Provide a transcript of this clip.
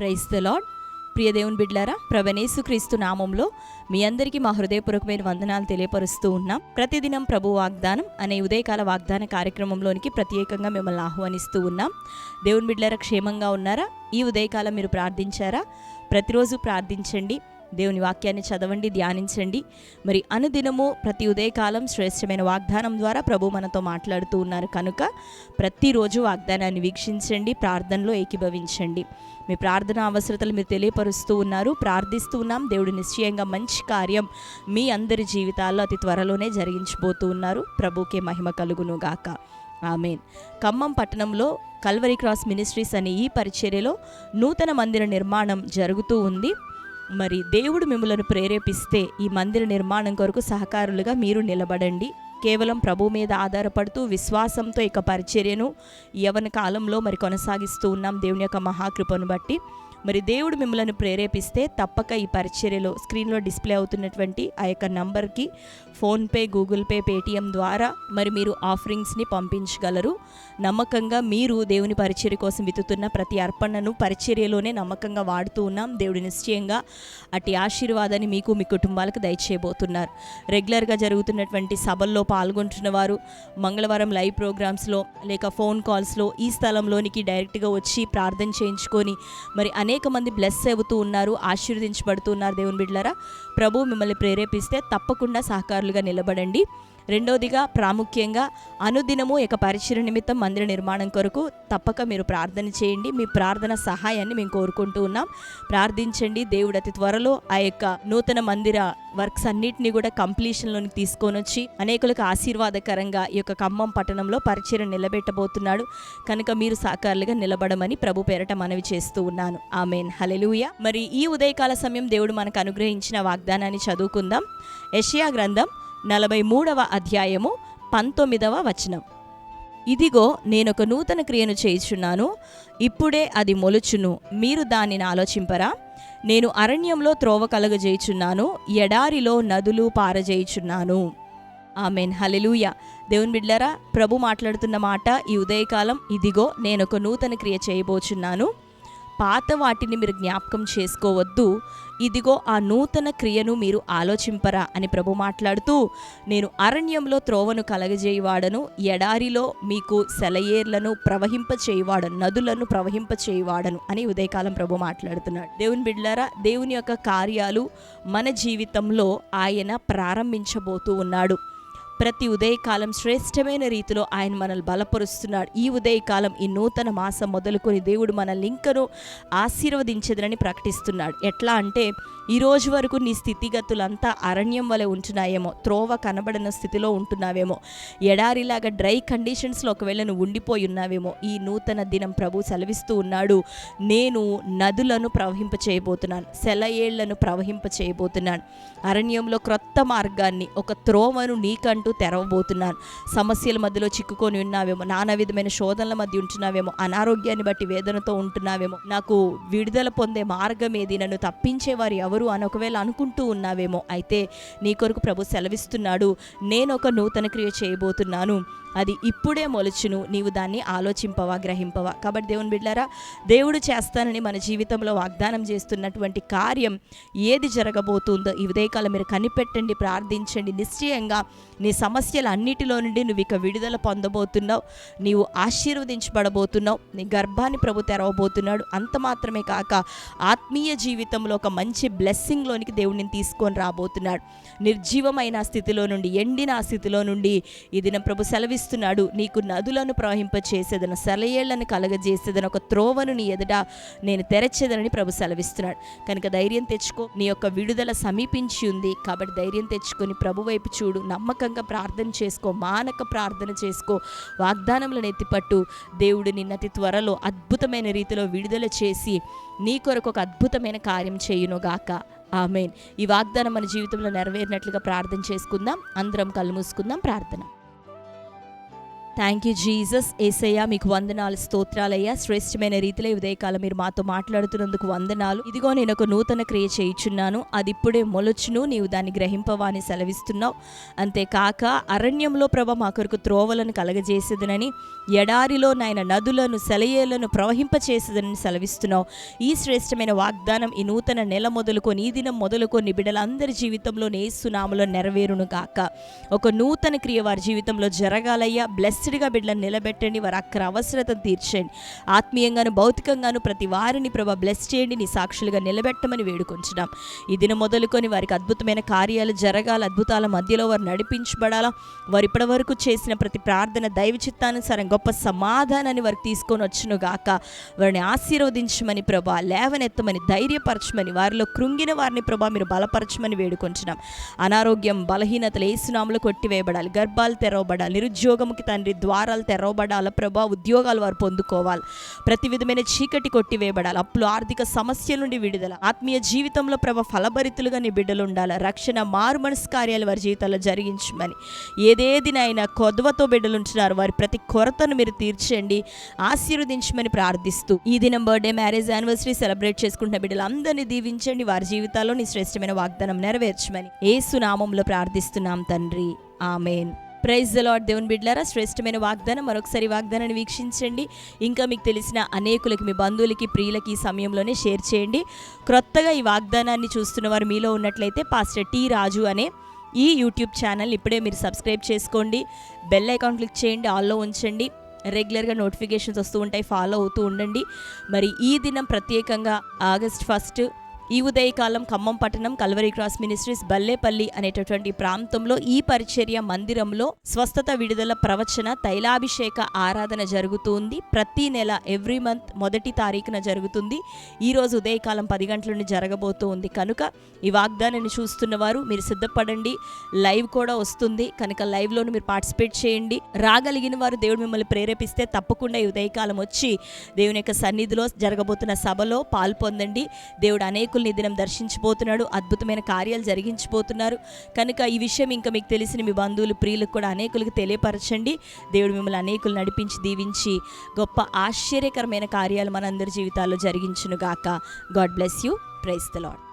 Praise the lord ప్రియ దేవుని బిడ్లారా ప్రభనేసుక్రీస్తు నామంలో మీ అందరికీ మా హృదయపూర్వకమైన వందనాలు తెలియపరుస్తూ ఉన్నాం. ప్రతిదినం ప్రభు వాగ్దానం అనే ఉదయకాల వాగ్దాన కార్యక్రమంలోనికి ప్రత్యేకంగా మిమ్మల్ని ఆహ్వానిస్తూ ఉన్నాం. దేవుని బిడ్లారా క్షేమంగా ఉన్నారా? ఈ ఉదయకాలం మీరు ప్రార్థించారా? ప్రతిరోజు ప్రార్థించండి. దేవుని వాక్యాన్ని చదవండి ధ్యానించండి. మరి అనుదినము ప్రతి ఉదయకాలం శ్రేష్టమైన వాగ్దానం ద్వారా ప్రభు మనతో మాట్లాడుతూ ఉన్నారు. కనుక ప్రతిరోజు వాగ్దానాన్ని వీక్షించండి ప్రార్థనలో ఏకీభవించండి. మీ ప్రార్థన అవసరతలు మీరు తెలియపరుస్తూ ఉన్నారు. ప్రార్థిస్తూ ఉన్నాం. దేవుడు నిశ్చయంగా మంచి కార్యం మీ అందరి జీవితాల్లో అతి త్వరలోనే జరిగించబోతూ ఉన్నారు. ప్రభుకే మహిమ కలుగును గాక ఆమెన్. ఖమ్మం పట్టణంలో కల్వరి క్రాస్ మినిస్ట్రీస్ అనే ఈ పరిచర్యలో నూతన మందిర నిర్మాణం జరుగుతూ ఉంది. మరి దేవుడు మిమ్మలను ప్రేరేపిస్తే ఈ మందిర నిర్మాణం కొరకు సహకారులుగా మీరు నిలబడండి. కేవలం ప్రభు మీద ఆధారపడుతూ విశ్వాసంతో ఇక పరిచర్యను యవన కాలంలో మరి కొనసాగిస్తూ ఉన్నాం దేవుని యొక్క మహాకృపను బట్టి. మరి దేవుడు మిమ్మల్ని ప్రేరేపిస్తే తప్పక ఈ పరిచర్యలో స్క్రీన్లో డిస్ప్లే అవుతున్నటువంటి ఆ యొక్క నంబర్కి ఫోన్పే గూగుల్ పే పేటిఎం ద్వారా మరి మీరు ఆఫరింగ్స్ని పంపించగలరు. నమ్మకంగా మీరు దేవుని పరిచర్య కోసం వితుతున్న ప్రతి అర్పణను పరిచర్యలోనే నమ్మకంగా వాడుతూ ఉన్నాం. దేవుడి నిశ్చయంగా అట్టి ఆశీర్వాదాన్ని మీకు మీ కుటుంబాలకు దయచేయబోతున్నారు. రెగ్యులర్గా జరుగుతున్నటువంటి సభల్లో పాల్గొంటున్న వారు మంగళవారం లైవ్ ప్రోగ్రామ్స్లో లేక ఫోన్ కాల్స్లో ఈ స్థలంలోనికి డైరెక్ట్గా వచ్చి ప్రార్థన చేయించుకొని మరి అనేక మంది బ్లెస్ అవుతూ ఉన్నారు ఆశీర్వదించబడుతూ ఉన్నారు దేవుని బిడ్డలారా. ప్రభు మిమ్మల్ని ప్రేరేపిస్తే తప్పకుండా సహకారులుగా నిలబడండి. రెండవదిగా ప్రాముఖ్యంగా అనుదినము ఇక పరిచయ నిమిత్తం మందిర నిర్మాణం కొరకు తప్పక మీరు ప్రార్థన చేయండి. మీ ప్రార్థన సహాయాన్ని మేము కోరుకుంటూ ఉన్నాం. ప్రార్థించండి. దేవుడు అతి త్వరలో ఆ యొక్క నూతన మందిర వర్క్స్ అన్నిటిని కూడా కంప్లీషన్లోకి తీసుకొని వచ్చి అనేకులకు ఆశీర్వాదకరంగా ఈ యొక్క ఖమ్మం పట్టణంలో పరిచయం నిలబెట్టబోతున్నాడు. కనుక మీరు సాకారులుగా నిలబడమని ప్రభు పేరట మనవి చేస్తూ ఉన్నాను. ఆమెన్. హలెలుయ మరి ఈ ఉదయకాల సమయం దేవుడు మనకు అనుగ్రహించిన వాగ్దానాన్ని చదువుకుందాం. యషియా గ్రంథం నలభై మూడవ అధ్యాయము పంతొమ్మిదవ వచనం. ఇదిగో నేనొక నూతన క్రియను చేయుచున్నాను. ఇప్పుడే అది మొలుచును. మీరు దానిని ఆలోచింపరా? నేను అరణ్యంలో త్రోవ కలగజేయుచున్నాను. ఎడారిలో నదులు పారజేయుచున్నాను. ఆమెన్. హలెలూయ దేవుని బిడ్లరా ప్రభు మాట్లాడుతున్న మాట ఈ ఉదయకాలం. ఇదిగో నేను ఒక నూతన క్రియ చేయబోచున్నాను. పాత వాటిని మీరు జ్ఞాపకం చేసుకోవద్దు. ఇదిగో ఆ నూతన క్రియను మీరు ఆలోచింపరా అని ప్రభు మాట్లాడుతూ నేను అరణ్యంలో త్రోవను కలగజేయవాడను ఎడారిలో మీకు సెలయేర్లను ప్రవహింప చేయవాడను నదులను ప్రవహింప చేయవాడను అని ఉదయకాలం ప్రభు మాట్లాడుతున్నాడు. దేవుని బిడ్లారా దేవుని యొక్క కార్యాలు మన జీవితంలో ఆయన ప్రారంభించబోతూ ఉన్నాడు. ప్రతి ఉదయకాలం శ్రేష్టమైన రీతిలో ఆయన మనల్ని బలపరుస్తున్నాడు. ఈ ఉదయకాలం ఈ నూతన మాసం మొదలుకొని దేవుడు మనల్ని ఇంకను ఆశీర్వదించదనని ప్రకటిస్తున్నాడు. ఎట్లా అంటే ఈ రోజు వరకు నీ స్థితిగతులంతా అరణ్యం వలె ఉంటున్నాయేమో త్రోవ కనబడిన స్థితిలో ఉంటున్నావేమో ఎడారిలాగా డ్రై కండిషన్స్లో ఒకవేళ నువ్వు ఉండిపోయి ఉన్నావేమో ఈ నూతన దినం ప్రభు సెలవిస్తూ ఉన్నాడు. నేను నదులను ప్రవహింప చేయబోతున్నాను సెలయేళ్ళను ప్రవహింప చేయబోతున్నాను. అరణ్యంలో క్రొత్త మార్గాన్ని ఒక త్రోవను నీకంటూ తెరవబోతున్నాను సమస్యల మధ్యలో చిక్కుకొని ఉన్నావేమో నానా విధమైన శోధనల మధ్య ఉంటున్నావేమో అనారోగ్యాన్ని బట్టి వేదనతో ఉంటున్నావేమో నాకు విడుదల పొందే మార్గం ఏది నన్ను తప్పించేవారు ఎవరు అని ఒకవేళ అనుకుంటూ ఉన్నావేమో అయితే నీ కొరకు ప్రభు సెలవిస్తున్నాడు నేను ఒక నూతన క్రియ చేయబోతున్నాను. అది ఇప్పుడే మొలుచును నీవు దాన్ని ఆలోచింపవా గ్రహింపవా. కాబట్టి దేవుని బిడ్డారా దేవుడు చేస్తానని మన జీవితంలో వాగ్దానం చేస్తున్నటువంటి కార్యం ఏది జరగబోతుందో ఈ ఉదయకాలం మీరు కనిపెట్టండి ప్రార్థించండి నిశ్చయంగా నీ సమస్యల అన్నిటిలో నుండి నువ్వు ఇక విడుదల పొందబోతున్నావు. నీవు ఆశీర్వదించబడబోతున్నావు. నీ గర్భాన్ని ప్రభు తెరవబోతున్నాడు. అంత మాత్రమే కాక ఆత్మీయ జీవితంలో ఒక మంచి బ్లెస్సింగ్లోనికి దేవుడిని తీసుకొని రాబోతున్నాడు. నిర్జీవమైన స్థితిలో నుండి ఎండిన ఆ స్థితిలో నుండి ఈ దినం ప్రభు సెలవిస్తున్నాడు. నీకు నదులను ప్రవహింపచేసేదను సెలయేళ్ళను కలగజేసేదని ఒక త్రోవను నీ ఎదుట నేను తెరచేదనని ప్రభు సెలవిస్తున్నాడు. కనుక ధైర్యం తెచ్చుకో. నీ యొక్క విడుదల సమీపించి ఉంది. కాబట్టి ధైర్యం తెచ్చుకొని ప్రభు వైపు చూడు. నమ్మకంగా ప్రార్థన చేసుకో మానక ప్రార్థన చేసుకో వాగ్దానములను ఎత్తిపట్టు. దేవుడు నిన్నతి త్వరలో అద్భుతమైన రీతిలో విడుదల చేసి నీ కొరకు ఒక అద్భుతమైన కార్యం చేయునుగాక ఆమెన్. ఈ వాగ్దానం మన జీవితంలో నెరవేరినట్లుగా ప్రార్థన చేసుకుందాం. అందరం కళ్ళు మూసుకుందాం. ప్రార్థన. థ్యాంక్ యూ జీసస్ ఏసయ్య మీకు వందనాలు స్తోత్రాలయ్యా. శ్రేష్టమైన రీతిలో ఉదయకాలం మీరు మాతో మాట్లాడుతున్నందుకు వందనాలు. ఇదిగో నేను ఒక నూతన క్రియ చేయుచున్నాను. అది ఇప్పుడే మొలచును నీవు దాన్ని గ్రహింపవా అని సెలవిస్తున్నావు. అంతేకాక అరణ్యంలో ప్రభ మా కొరకు త్రోవలను కలగజేసేదనని ఎడారిలో నాయన నదులను సెలయేలను ప్రవహింపచేసేదని సెలవిస్తున్నావు. ఈ శ్రేష్టమైన వాగ్దానం ఈ నూతన నెల మొదలుకొని ఈ దినం మొదలుకొని బిడ్డలందరి జీవితంలో నేస్తున్నాములో నెరవేరును కాక ఒక నూతన క్రియ వారి జీవితంలో జరగాలయ్యా. బ్లెస్డ్గా బిడ్డలను నిలబెట్టండి. వారి అక్కర అవసరతను తీర్చండి. ఆత్మీయంగాను భౌతికంగాను ప్రతి వారిని ప్రభా బ్లెస్ చేయండి. నీ సాక్షులుగా నిలబెట్టమని వేడుకొంచున్నాం. ఈ దినం మొదలుకొని వారికి అద్భుతమైన కార్యాలు జరగాలి. అద్భుతాల మధ్యలో వారు నడిపించబడాలా. వారు ఇప్పటి వరకు చేసిన ప్రతి ప్రార్థన దైవ చిత్తానుసారం గొప్ప సమాధానాన్ని వారికి తీసుకొని వచ్చును గాక. వారిని ఆశీర్వదించమని ప్రభా లేవనెత్తమని ధైర్యపరచమని వారిలో కృంగిన వారిని ప్రభా మీరు బలపరచమని వేడుకొంచున్నాం. అనారోగ్యం బలహీనతలు ఏసునాములు కొట్టివేయబడాలి. గర్భాలు తెరవబడాలి. నిరుద్యోగముకి తండ్రి ద్వారాలు తెరవబడాలి ప్రభా ఉద్యోగాలు వారు పొందుకోవాలి. ప్రతి విధమైన చీకటి కొట్టివేయబడాలి అప్పులు ఆర్థిక సమస్యల నుండి విడుదల. ఆత్మీయ జీవితంలో ప్రభ ఫలభరితులుగా నీ బిడ్డలు ఉండాలి. రక్షణ మారు మనసు కార్యాలు వారి జీవితాల్లో జరిగించమని. ఏదేదినైనా కొదవతో బిడ్డలు ఉంటున్నారు. వారి ప్రతి కొరతను మీరు తీర్చండి ఆశీర్వదించమని ప్రార్థిస్తూ ఈ దినం బర్త్డే మ్యారేజ్ యానివర్సరీ సెలబ్రేట్ చేసుకుంటున్న బిడ్డలందరినీ దీవించండి. వారి జీవితాల్లో నీ శ్రేష్టమైన వాగ్దానం నెరవేర్చమని ఏసు నామంలో ప్రార్థిస్తున్నాం తండ్రి. ఆమెన్. ప్రైజ్ ద లాడ్ దేవుని బిడ్లారా. శ్రేష్టమైన వాగ్దానం మరొకసారి వాగ్దానాన్ని వీక్షించండి. ఇంకా మీకు తెలిసిన అనేకులకి మీ బంధువులకి ప్రియులకి ఈ సమయంలోనే షేర్ చేయండి. క్రొత్తగా ఈ వాగ్దానాన్ని చూస్తున్న వారు మీలో ఉన్నట్లయితే పాస్టర్ టీ రాజు అనే ఈ యూట్యూబ్ ఛానల్ ఇప్పుడే మీరు సబ్స్క్రైబ్ చేసుకోండి. బెల్ ఐకాన్ క్లిక్ చేయండి ఆల్లో ఉంచండి. రెగ్యులర్గా నోటిఫికేషన్స్ వస్తూ ఉంటాయి ఫాలో అవుతూ ఉండండి. మరి ఈ దినం ప్రత్యేకంగా ఆగస్ట్ ఫస్ట్ ఈ ఉదయకాలం ఖమ్మం పట్టణం కల్వరి క్రాస్ మినిస్ట్రీస్ బల్లేపల్లి అనేటటువంటి ప్రాంతంలో ఈ పరిచర్య మందిరంలో స్వస్థత విడుదల ప్రవచన తైలాభిషేక ఆరాధన జరుగుతుంది. ప్రతి నెల ఎవ్రీ మంత్ మొదటి తారీఖున జరుగుతుంది. ఈ రోజు ఉదయకాలం పది గంటల నుండి జరగబోతూ ఉంది కనుక ఈ వాగ్దానాన్ని చూస్తున్న వారు మీరు సిద్ధపడండి. లైవ్ కూడా వస్తుంది. కనుక లైవ్లోను మీరు పార్టిసిపేట్ చేయండి. రాగలిగిన వారు దేవుడు మిమ్మల్ని ప్రేరేపిస్తే తప్పకుండా ఈ ఉదయకాలం వచ్చి దేవుని యొక్క సన్నిధిలో జరగబోతున్న సభలో పాల్పొందండి. దేవుడు అనేకుల్ని దినం దర్శించబోతున్నాడు. అద్భుతమైన కార్యాలు జరిగించబోతున్నారు. కనుక ఈ విషయం ఇంకా మీకు తెలిసిన మీ బంధువులు ప్రియులకు కూడా అనేకులకు తెలియపరచండి. దేవుడు మిమ్మల్ని అనేకులు నడిపించి దీవించి గొప్ప ఆశ్చర్యకరమైన కార్యాలు మనందరి జీవితాల్లో జరిగించునుగాక. God bless you. Praise the Lord